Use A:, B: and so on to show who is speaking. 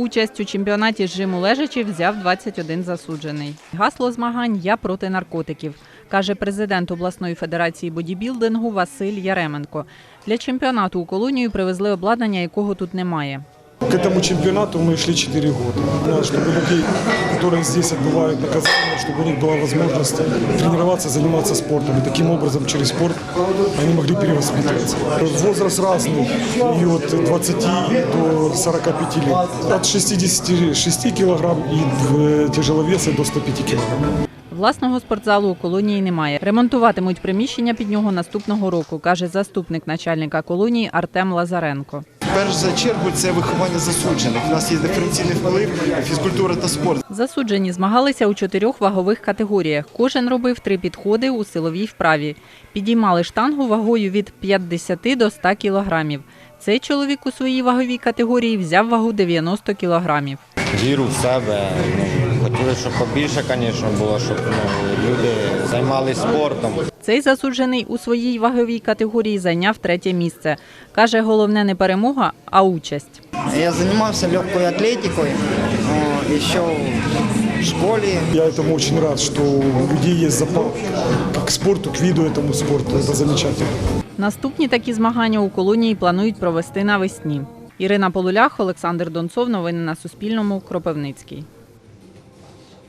A: Участь у чемпіонаті з жиму лежачі взяв 21 засуджений. Гасло змагань Я проти наркотиків, каже президент обласної федерації бодібілдингу Василь Яременко. Для чемпіонату у колонію привезли обладнання, якого тут немає.
B: К этому чемпионату мы шли 4 года. Надо, Чтобы людей, которые здесь отбывают наказание, чтобы у них была возможность тренироваться, заниматься спортом. И таким образом через спорт они могли перевоспитываться. Возраст разный, и от 20 до 45 лет. От 66 килограмм и в тяжеловесы до 105 килограмм.
A: Власного спортзалу у колонії немає. Ремонтуватимуть приміщення під нього наступного року, каже заступник начальника колонії Артем Лазаренко.
C: Перш за чергу це виховання засуджених. У нас є диференційний вплив, фізкультура та спорт.
A: Засуджені змагалися у чотирьох вагових категоріях. Кожен робив три підходи у силовій вправі. Підіймали штангу вагою від 50 до 100 кілограмів. Цей чоловік у своїй ваговій категорії взяв вагу 90 кілограмів.
D: віру в себе. Ну, хотіли, щоб побільше, звісно, було, щоб ну, люди займалися спортом.
A: Цей засуджений у своїй ваговій категорії зайняв третє місце. Каже, головне не перемога, а участь.
E: Я занимался легкой атлетикой э, еще в школе.
B: Я этому очень рад, что у людей есть запал к спорту, к виду этому спорту. Это замечательно.
A: Наступні такі змагання у колонії планують провести навесні. Ірина Полулях, Олександр Донцов. Новини на Суспільному. Кропивницький.